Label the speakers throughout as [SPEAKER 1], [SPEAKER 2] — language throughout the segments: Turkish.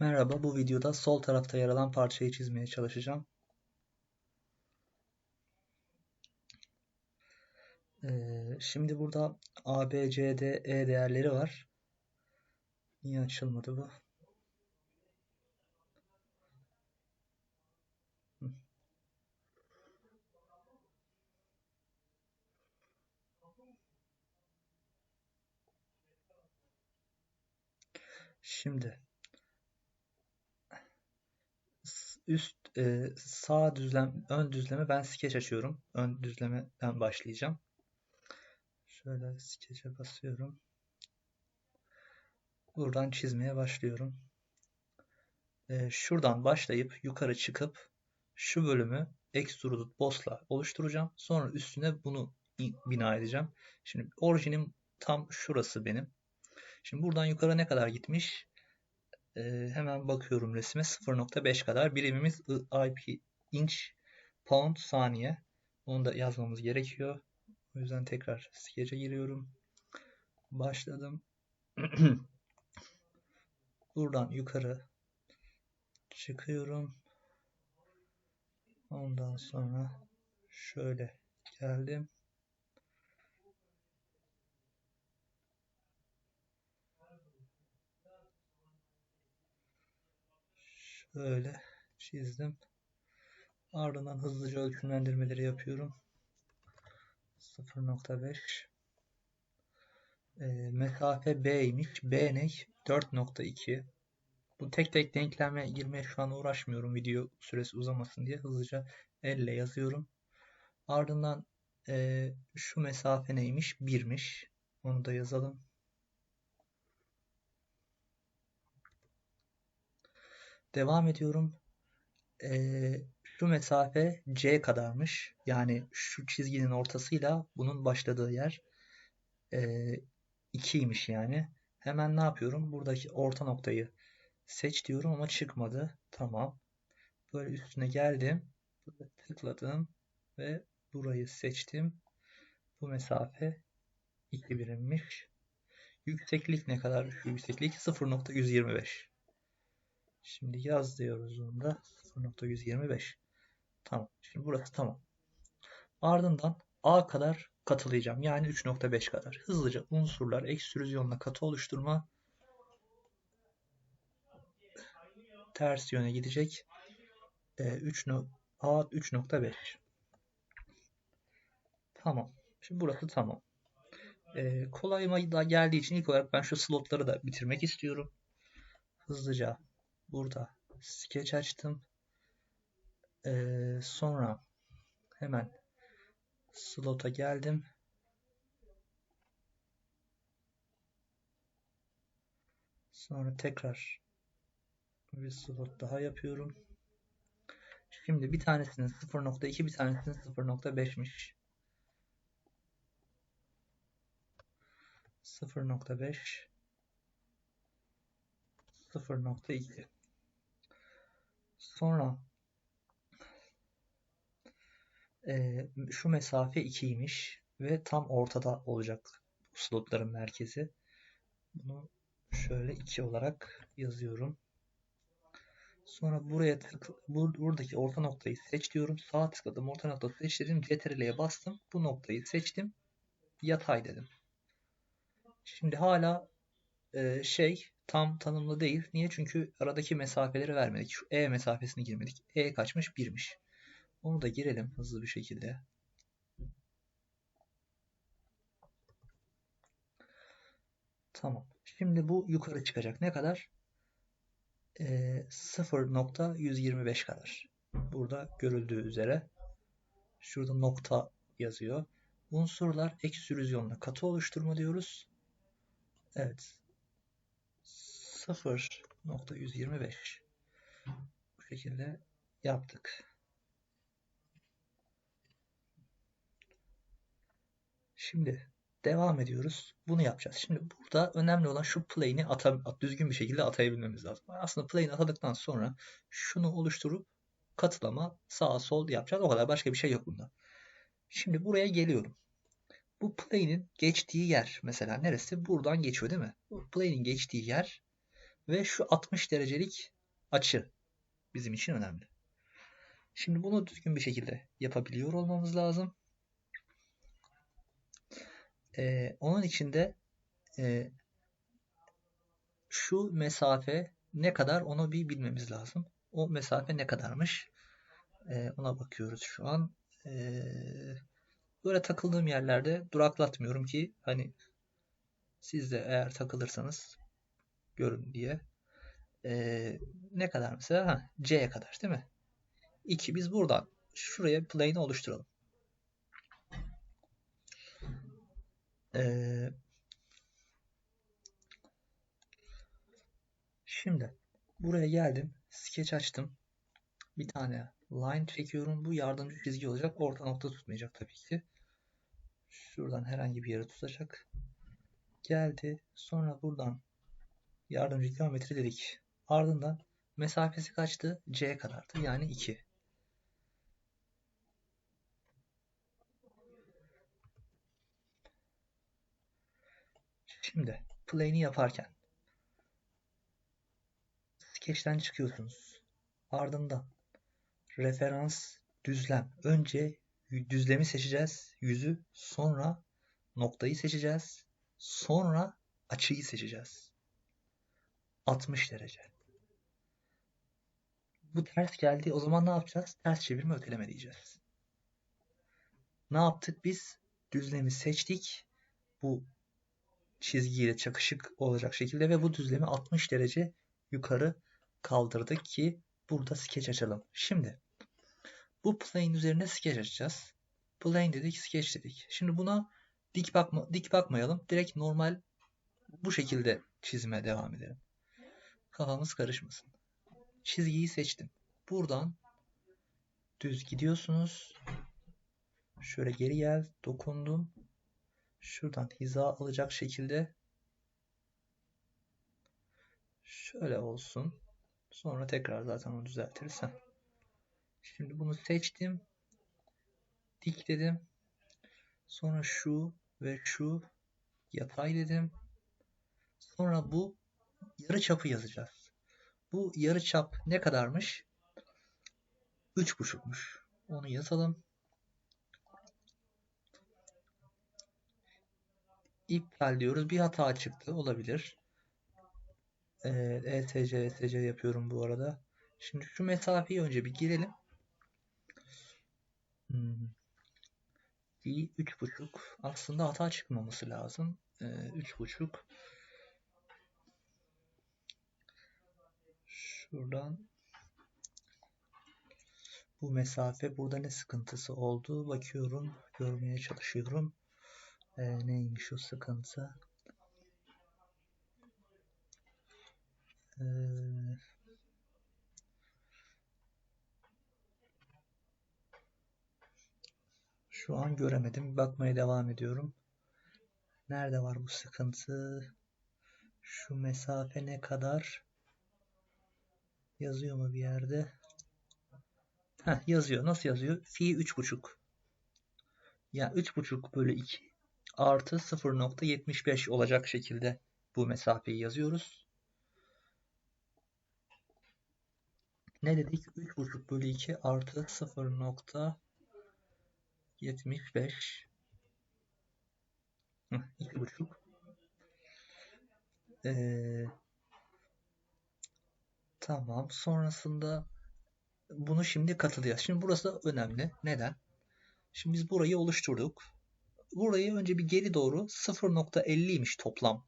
[SPEAKER 1] Merhaba, bu videoda sol tarafta yer alan parçayı çizmeye çalışacağım. Ee, şimdi burada A, B, C, D, E değerleri var. Niye açılmadı bu? Şimdi üst e, sağ düzlem ön düzleme ben skeç açıyorum. Ön düzlemeden başlayacağım. Şöyle skeçe basıyorum. Buradan çizmeye başlıyorum. E, şuradan başlayıp yukarı çıkıp şu bölümü extruded boss'la oluşturacağım. Sonra üstüne bunu bina edeceğim. Şimdi orijinim tam şurası benim. Şimdi buradan yukarı ne kadar gitmiş? Ee, hemen bakıyorum resme 0.5 kadar. Birimimiz IP inch pound saniye. Onu da yazmamız gerekiyor. O yüzden tekrar skece giriyorum. Başladım. Buradan yukarı çıkıyorum. Ondan sonra şöyle geldim. Şöyle çizdim. Ardından hızlıca ölçümlendirmeleri yapıyorum. 0.5 e, mesafe B'ymiş. B ne? 4.2 Bu tek tek denkleme girmeye şu an uğraşmıyorum video süresi uzamasın diye hızlıca elle yazıyorum. Ardından e, şu mesafe neymiş? 1'miş. Onu da yazalım. Devam ediyorum. Ee, şu mesafe C kadarmış. Yani şu çizginin ortasıyla bunun başladığı yer e, 2'ymiş yani. Hemen ne yapıyorum? Buradaki orta noktayı seç diyorum ama çıkmadı. Tamam. Böyle üstüne geldim. Böyle tıkladım ve burayı seçtim. Bu mesafe 2 birimmiş. Yükseklik ne kadar? Yükseklik 0.125. Şimdi yaz diyoruz onu da 0.125. Tamam. Şimdi burası tamam. Ardından A kadar katılayacağım. Yani 3.5 kadar. Hızlıca unsurlar ekstrüzyonla katı oluşturma ters yöne gidecek. E, 3 A 3.5 Tamam. Şimdi burası tamam. E, kolayıma da geldiği için ilk olarak ben şu slotları da bitirmek istiyorum. Hızlıca burada sketch açtım. Ee, sonra hemen slot'a geldim. Sonra tekrar bir slot daha yapıyorum. Şimdi bir tanesinin 0.2 bir tanesinin 0.5'miş. 0.5 0.2 Sonra e, şu mesafe 2'ymiş ve tam ortada olacak slotların merkezi. Bunu şöyle 2 olarak yazıyorum. Sonra buraya tık, bur, buradaki orta noktayı seç diyorum. Sağ tıkladım. Orta noktayı seç dedim. CTRL'ye bastım. Bu noktayı seçtim. Yatay dedim. Şimdi hala e, şey tam tanımlı değil. Niye? Çünkü aradaki mesafeleri vermedik. Şu E mesafesini girmedik. E kaçmış? 1'miş. Onu da girelim hızlı bir şekilde. Tamam. Şimdi bu yukarı çıkacak. Ne kadar? E, 0.125 kadar. Burada görüldüğü üzere. Şurada nokta yazıyor. Unsurlar ekstrüzyonla katı oluşturma diyoruz. Evet. 0.125 bu şekilde yaptık. Şimdi devam ediyoruz. Bunu yapacağız. Şimdi burada önemli olan şu plane'i düzgün bir şekilde atayabilmemiz lazım. Aslında plane'i atadıktan sonra şunu oluşturup katılama sağa sol yapacağız. O kadar başka bir şey yok bunda. Şimdi buraya geliyorum. Bu plane'in geçtiği yer mesela neresi? Buradan geçiyor değil mi? Bu plane'in geçtiği yer ve şu 60 derecelik açı bizim için önemli. Şimdi bunu düzgün bir şekilde yapabiliyor olmamız lazım. Ee, onun için de e, şu mesafe ne kadar onu bir bilmemiz lazım. O mesafe ne kadarmış? Ee, ona bakıyoruz şu an. Ee, böyle takıldığım yerlerde duraklatmıyorum ki hani siz de eğer takılırsanız görün diye. Ee, ne kadar mesela? Ha, C'ye kadar değil mi? 2 biz buradan şuraya plane oluşturalım. Ee, şimdi buraya geldim. Sketch açtım. Bir tane line çekiyorum. Bu yardımcı çizgi olacak. Orta nokta tutmayacak tabii ki. Şuradan herhangi bir yere tutacak. Geldi. Sonra buradan yardımcı geometri dedik. Ardından mesafesi kaçtı? C kadardı. Yani 2. Şimdi plane'i yaparken Sketch'ten çıkıyorsunuz. Ardından referans düzlem. Önce düzlemi seçeceğiz. Yüzü sonra noktayı seçeceğiz. Sonra açıyı seçeceğiz. 60 derece. Bu ters geldi. O zaman ne yapacağız? Ters çevirme öteleme diyeceğiz. Ne yaptık biz? Düzlemi seçtik. Bu çizgiyle çakışık olacak şekilde ve bu düzlemi 60 derece yukarı kaldırdık ki burada sketch açalım. Şimdi bu plane üzerine sketch açacağız. Plane dedik, sketch dedik. Şimdi buna dik bakma dik bakmayalım. Direkt normal bu şekilde çizime devam edelim. Kafamız karışmasın. Çizgiyi seçtim. Buradan düz gidiyorsunuz. Şöyle geri gel, dokundum. Şuradan hiza alacak şekilde şöyle olsun. Sonra tekrar zaten onu düzeltiriz. Şimdi bunu seçtim. Dik dedim. Sonra şu ve şu yatay dedim. Sonra bu yarı çapı yazacağız. Bu yarı çap ne kadarmış? 3,5'muş. Onu yazalım. iptal diyoruz. Bir hata çıktı. Olabilir. Evet, ETC, ETC yapıyorum bu arada. Şimdi şu mesafeyi önce bir girelim. Hmm. 3.5. Aslında hata çıkmaması lazım. Ee, 3.5. Şuradan bu mesafe burada ne sıkıntısı oldu bakıyorum görmeye çalışıyorum ee, neymiş o sıkıntı? Ee, şu an göremedim. Bakmaya devam ediyorum. Nerede var bu sıkıntı? Şu mesafe ne kadar? Yazıyor mu bir yerde? Heh, yazıyor. Nasıl yazıyor? Fi 3.5. Ya yani 3.5 bölü 2 artı 0.75 olacak şekilde bu mesafeyi yazıyoruz. Ne dedik? 3.5 bölü 2 artı 0.75 2.5 ee, Tamam. Sonrasında bunu şimdi katılacağız. Şimdi burası da önemli. Neden? Şimdi biz burayı oluşturduk burayı önce bir geri doğru 0.50'ymiş toplam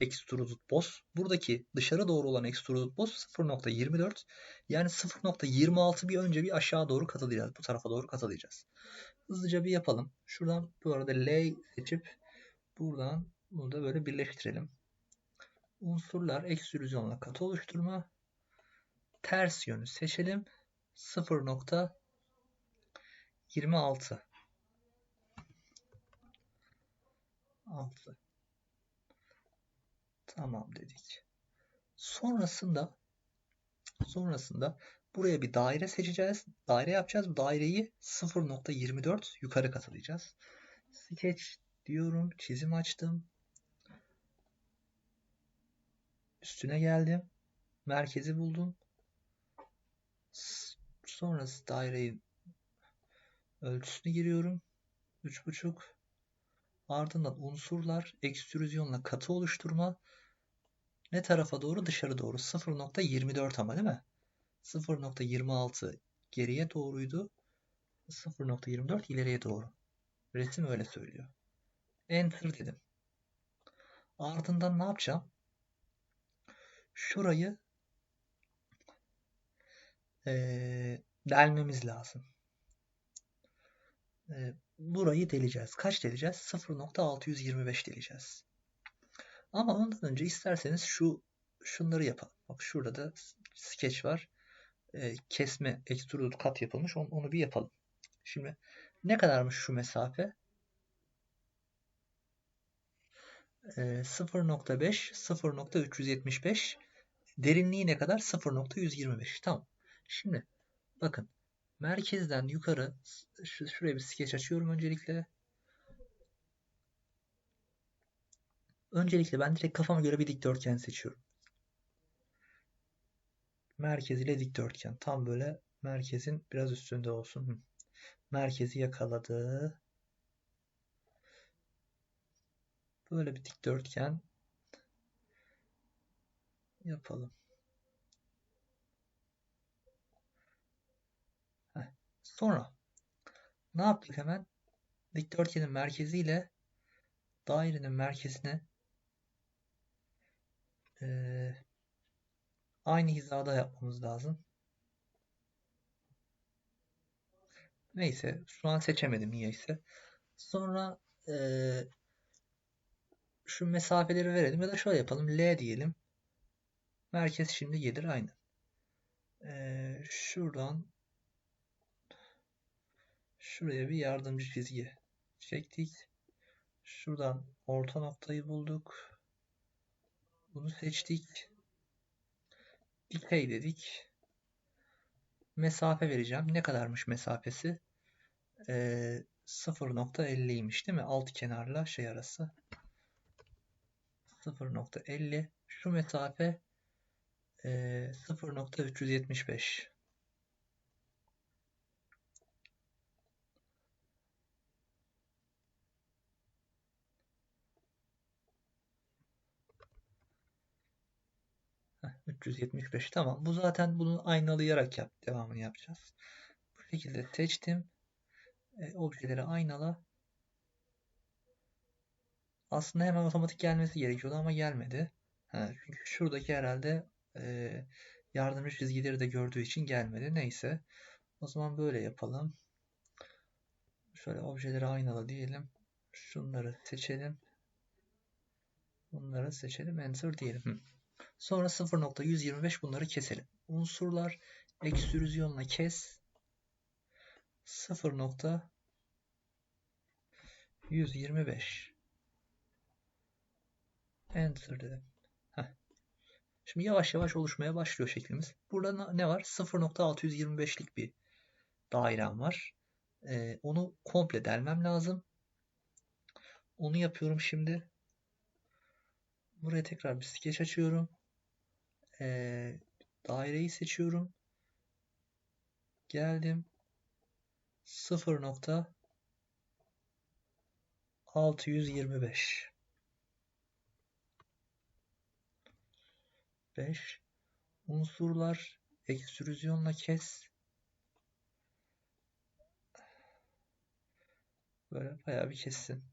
[SPEAKER 1] extruded boss. Buradaki dışarı doğru olan extruded boss 0.24. Yani 0.26 bir önce bir aşağı doğru katılacağız. Bu tarafa doğru katılacağız. Hızlıca bir yapalım. Şuradan bu arada lay seçip buradan bunu da böyle birleştirelim. Unsurlar ekstrüzyonla katı oluşturma. Ters yönü seçelim. 0.26 6. Tamam dedik. Sonrasında sonrasında buraya bir daire seçeceğiz. Daire yapacağız. Bu daireyi 0.24 yukarı katlayacağız. Sketch diyorum. Çizim açtım. Üstüne geldim. merkezi buldum. Sonrası daireyi ölçüsünü giriyorum. 3.5 ardından unsurlar ekstrüzyonla katı oluşturma ne tarafa doğru dışarı doğru 0.24 ama değil mi? 0.26 geriye doğruydu. 0.24 ileriye doğru. Resim öyle söylüyor. Enter dedim. Ardından ne yapacağım? Şurayı ee, delmemiz lazım. E, burayı deleceğiz. Kaç deleceğiz? 0.625 deleceğiz. Ama ondan önce isterseniz şu şunları yapalım. Bak şurada da sketch var. E, kesme, extrude kat yapılmış. Onu, bir yapalım. Şimdi ne kadarmış şu mesafe? E, 0.5, 0.375 derinliği ne kadar? 0.125. Tamam. Şimdi bakın merkezden yukarı şuraya bir skeç açıyorum öncelikle. Öncelikle ben direkt kafama göre bir dikdörtgen seçiyorum. Merkez ile dikdörtgen. Tam böyle merkezin biraz üstünde olsun. Merkezi yakaladı. Böyle bir dikdörtgen yapalım. Sonra ne yaptık hemen? Dikdörtgenin merkezi ile dairenin merkezine e, aynı hizada yapmamız lazım. Neyse şu an seçemedim niyeyse. Sonra e, şu mesafeleri verelim ya da şöyle yapalım. L diyelim. Merkez şimdi gelir aynı. E, şuradan Şuraya bir yardımcı çizgi çektik. Şuradan orta noktayı bulduk. Bunu seçtik. Dikey dedik. Mesafe vereceğim. Ne kadarmış mesafesi? Ee, 0.50'ymiş değil mi? Alt kenarla şey arası. 0.50. Şu mesafe e, 0.375. 375 tamam. Bu zaten bunu aynalayarak yap. Devamını yapacağız. Bu şekilde seçtim. E, objeleri aynala. Aslında hemen otomatik gelmesi gerekiyordu ama gelmedi. Ha, çünkü şuradaki herhalde e, yardımcı çizgileri de gördüğü için gelmedi. Neyse. O zaman böyle yapalım. Şöyle objeleri aynala diyelim. Şunları seçelim. Bunları seçelim. Enter diyelim. Sonra 0.125 bunları keselim. Unsurlar ekstrüzyonla kes. 0.125 Enter dedim. Heh. Şimdi yavaş yavaş oluşmaya başlıyor şeklimiz. Burada ne var? 0.625'lik bir dairem var. Ee, onu komple delmem lazım. Onu yapıyorum şimdi. Buraya tekrar bir sketch açıyorum e, daireyi seçiyorum. Geldim. 0.625 5 unsurlar ekstrüzyonla kes böyle bayağı bir kessin.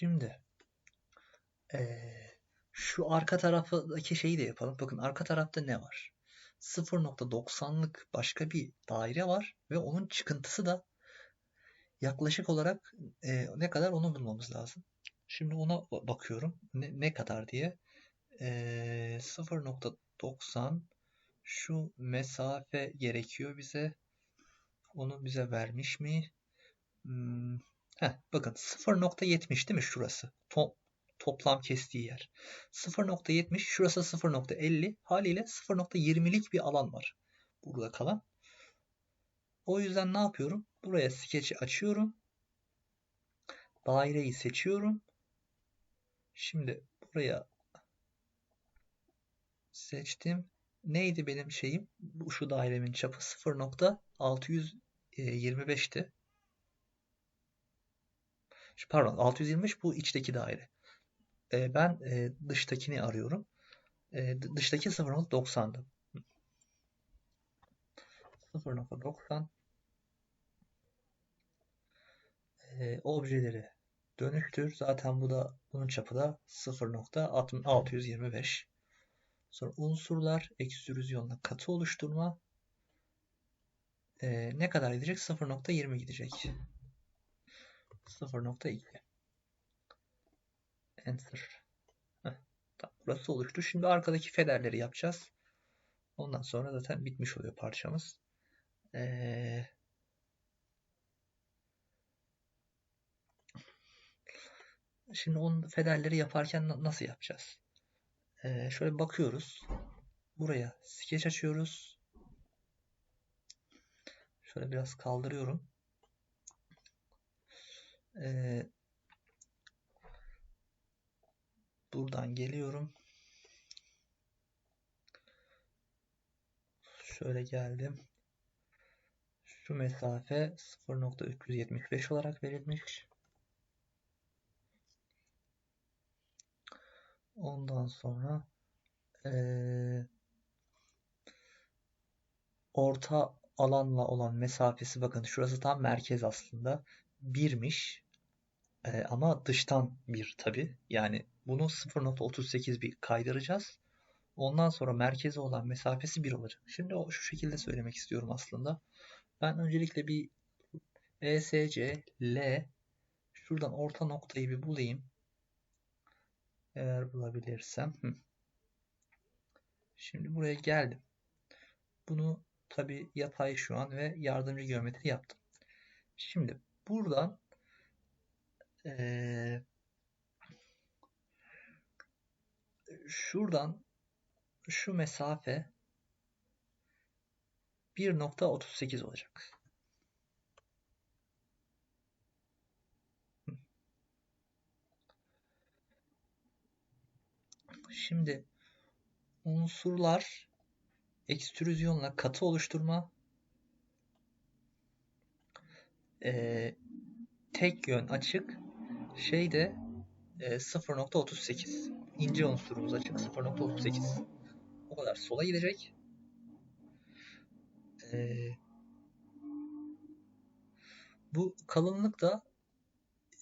[SPEAKER 1] Şimdi ee, şu arka taraftaki şeyi de yapalım. Bakın arka tarafta ne var? 0.90'lık başka bir daire var ve onun çıkıntısı da yaklaşık olarak e, ne kadar onu bulmamız lazım. Şimdi ona bakıyorum. Ne, ne kadar diye. E, 0.90 şu mesafe gerekiyor bize. Onu bize vermiş mi? Hmm, Heh, bakın 0.70 değil mi şurası? To toplam kestiği yer. 0.70 şurası 0.50 haliyle 0.20'lik bir alan var. Burada kalan. O yüzden ne yapıyorum? Buraya sketch'i açıyorum. daireyi seçiyorum. Şimdi buraya seçtim. Neydi benim şeyim? Bu şu dairemin çapı 0.625'ti. Pardon 625 bu içteki daire. Ee, ben e, dıştakini arıyorum. E, dıştaki 0.90'dı. 0.90 e, objeleri dönüştür. Zaten bu da bunun çapı da 0.625. Sonra unsurlar ekstrüzyonla katı oluşturma e, ne kadar gidecek? 0.20 gidecek. 0.2 Enter. Heh, tamam, burası oluştu. Şimdi arkadaki federleri yapacağız. Ondan sonra zaten bitmiş oluyor parçamız. Ee, şimdi onun federleri yaparken nasıl yapacağız? Ee, şöyle bakıyoruz. Buraya sketch açıyoruz. Şöyle biraz kaldırıyorum. Ee, buradan geliyorum. Şöyle geldim. Şu mesafe 0.375 olarak verilmiş. Ondan sonra ee, orta alanla olan mesafesi bakın şurası tam merkez aslında. 1'miş. E, ama dıştan 1 tabi. Yani bunu 0.38 bir kaydıracağız. Ondan sonra merkeze olan mesafesi 1 olacak. Şimdi o şu şekilde söylemek istiyorum aslında. Ben öncelikle bir ESC, L şuradan orta noktayı bir bulayım. Eğer bulabilirsem. Şimdi buraya geldim. Bunu tabi yatay şu an ve yardımcı geometri yaptım. Şimdi buradan ee, şuradan şu mesafe 1.38 olacak. Şimdi unsurlar ekstrüzyonla katı oluşturma e, tek yön açık şey de e, 0.38 ince unsurumuz açık 0.38 o kadar sola gidecek e, bu kalınlık da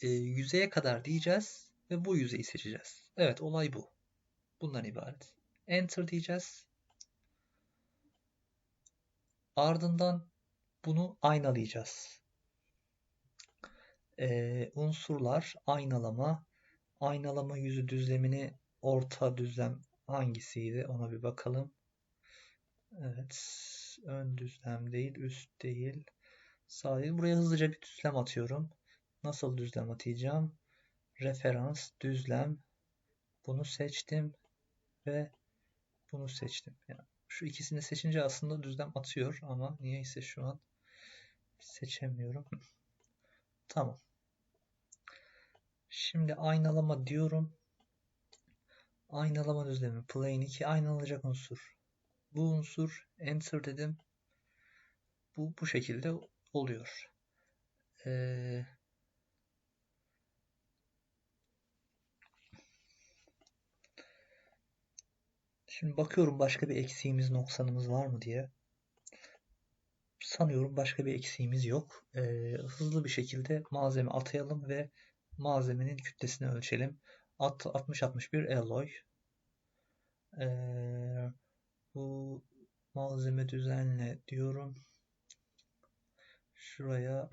[SPEAKER 1] e, yüzeye kadar diyeceğiz ve bu yüzeyi seçeceğiz. Evet olay bu. Bundan ibaret. Enter diyeceğiz. Ardından bunu aynalayacağız. Ee, unsurlar, aynalama. Aynalama yüzü düzlemini orta düzlem hangisiydi ona bir bakalım. Evet. Ön düzlem değil, üst değil. Sağ değil. Buraya hızlıca bir düzlem atıyorum. Nasıl düzlem atacağım? Referans, düzlem. Bunu seçtim ve bunu seçtim. Yani şu ikisini seçince aslında düzlem atıyor ama niyeyse şu an seçemiyorum. Tamam. Şimdi aynalama diyorum. Aynalama düzlemi plane 2 aynalanacak unsur. Bu unsur enter dedim. Bu bu şekilde oluyor. Ee, Şimdi bakıyorum başka bir eksiğimiz, noksanımız var mı diye. Sanıyorum başka bir eksiğimiz yok. Ee, hızlı bir şekilde malzeme atayalım ve malzemenin kütlesini ölçelim. 60-61 alloy. Ee, bu malzeme düzenle diyorum. Şuraya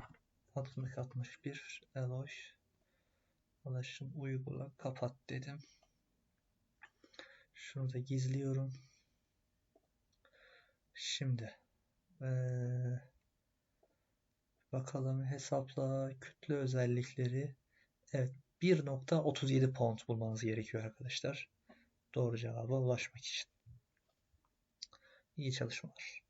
[SPEAKER 1] 60-61 alloy. Ulaşım uygula kapat dedim. Şunu da gizliyorum. Şimdi ee, bakalım hesapla kütle özellikleri. Evet 1.37 pound bulmanız gerekiyor arkadaşlar. Doğru cevaba ulaşmak için. İyi çalışmalar.